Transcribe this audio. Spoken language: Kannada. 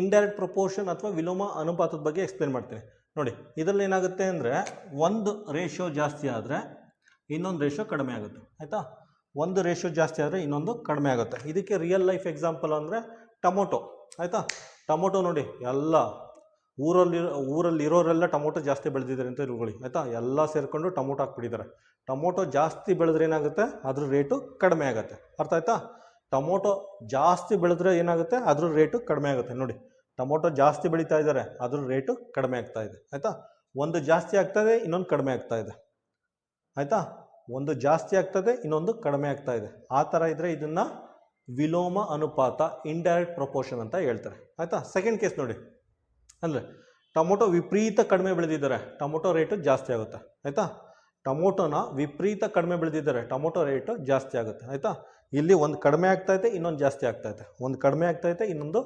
ಇಂಡೈರೆಕ್ಟ್ ಪ್ರಪೋರ್ಷನ್ ಅಥವಾ ವಿಲೋಮ ಅನುಪಾತದ ಬಗ್ಗೆ ಎಕ್ಸ್ಪ್ಲೇನ್ ಮಾಡ್ತೀನಿ. ನೋಡಿ, ಇದರಲ್ಲಿ ಏನಾಗುತ್ತೆ ಅಂದರೆ ಒಂದು ರೇಷಿಯೋ ಜಾಸ್ತಿ ಆದರೆ ಇನ್ನೊಂದು ರೇಷಿಯೋ ಕಡಿಮೆ ಆಗುತ್ತೆ. ಆಯಿತಾ? ಒಂದು ರೇಷಿಯೋ ಜಾಸ್ತಿ ಆದರೆ ಇನ್ನೊಂದು ಕಡಿಮೆ ಆಗುತ್ತೆ. ಇದಕ್ಕೆ ರಿಯಲ್ ಲೈಫ್ ಎಕ್ಸಾಂಪಲ್ ಅಂದರೆ ಟೊಮೊಟೊ. ಆಯಿತಾ? ಟೊಮೊಟೊ ನೋಡಿ, ಎಲ್ಲ ಊರಲ್ಲಿ ಊರಲ್ಲಿ ಇರೋರೆಲ್ಲ ಟೊಮೊಟೊ ಜಾಸ್ತಿ ಬೆಳೆದಿದ್ದಾರೆ ಅಂತ ಇವುಗಳಿಗೆ ಆಯಿತಾ? ಎಲ್ಲ ಸೇರಿಕೊಂಡು ಟೊಮೊಟೊ ಹಾಕ್ಬಿಟ್ಟಿದ್ದಾರೆ. ಟೊಮೊಟೊ ಜಾಸ್ತಿ ಬೆಳೆದ್ರೆ ಏನಾಗುತ್ತೆ? ಅದ್ರ ರೇಟು ಕಡಿಮೆ ಆಗುತ್ತೆ. ಅರ್ಥ ಆಯ್ತಾ? ಟೊಮೊಟೊ ಜಾಸ್ತಿ ಬೆಳೆದ್ರೆ ಏನಾಗುತ್ತೆ? ಅದ್ರ ರೇಟು ಕಡಿಮೆ ಆಗುತ್ತೆ. ನೋಡಿ, ಟೊಮೊಟೊ ಜಾಸ್ತಿ ಬೆಳೀತಾ ಇದ್ದಾರೆ ಅದ್ರ ರೇಟು ಕಡಿಮೆ ಆಗ್ತಾ ಇದೆ. ಆಯಿತಾ? ಒಂದು ಜಾಸ್ತಿ ಆಗ್ತದೆ ಇನ್ನೊಂದು ಕಡಿಮೆ ಆಗ್ತಾ ಇದೆ. ಆಯಿತಾ? ಒಂದು ಜಾಸ್ತಿ ಆಗ್ತದೆ ಇನ್ನೊಂದು ಕಡಿಮೆ ಆಗ್ತಾ ಇದೆ. ಆ ಥರ ಇದ್ದರೆ ಇದನ್ನು ವಿಲೋಮ ಅನುಪಾತ ಇಂಡೈರೆಕ್ಟ್ ಪ್ರಪೋರ್ಷನ್ ಅಂತ ಹೇಳ್ತಾರೆ. ಆಯಿತಾ? ಸೆಕೆಂಡ್ ಕೇಸ್ ನೋಡಿ. ಅಂದರೆ ಟೊಮೊಟೊ ವಿಪರೀತ ಕಡಿಮೆ ಬೆಳೆದಿದ್ದಾರೆ. ಟೊಮೊಟೊ ರೇಟು ಜಾಸ್ತಿ ಆಗುತ್ತೆ. ಆಯಿತಾ? ಟೊಮೊಟೊನ ವಿಪರೀತ ಕಡಿಮೆ ಬೆಳೆದಿದ್ದಾರೆ. ಟೊಮೊಟೊ ರೇಟು ಜಾಸ್ತಿ ಆಗುತ್ತೆ. ಆಯಿತಾ? ಇಲ್ಲಿ ಒಂದು ಕಡಿಮೆ ಆಗ್ತೈತೆ ಇನ್ನೊಂದು ಜಾಸ್ತಿ ಆಗ್ತೈತೆ ಒಂದು ಕಡಿಮೆ ಆಗ್ತೈತೆ ಇನ್ನೊಂದು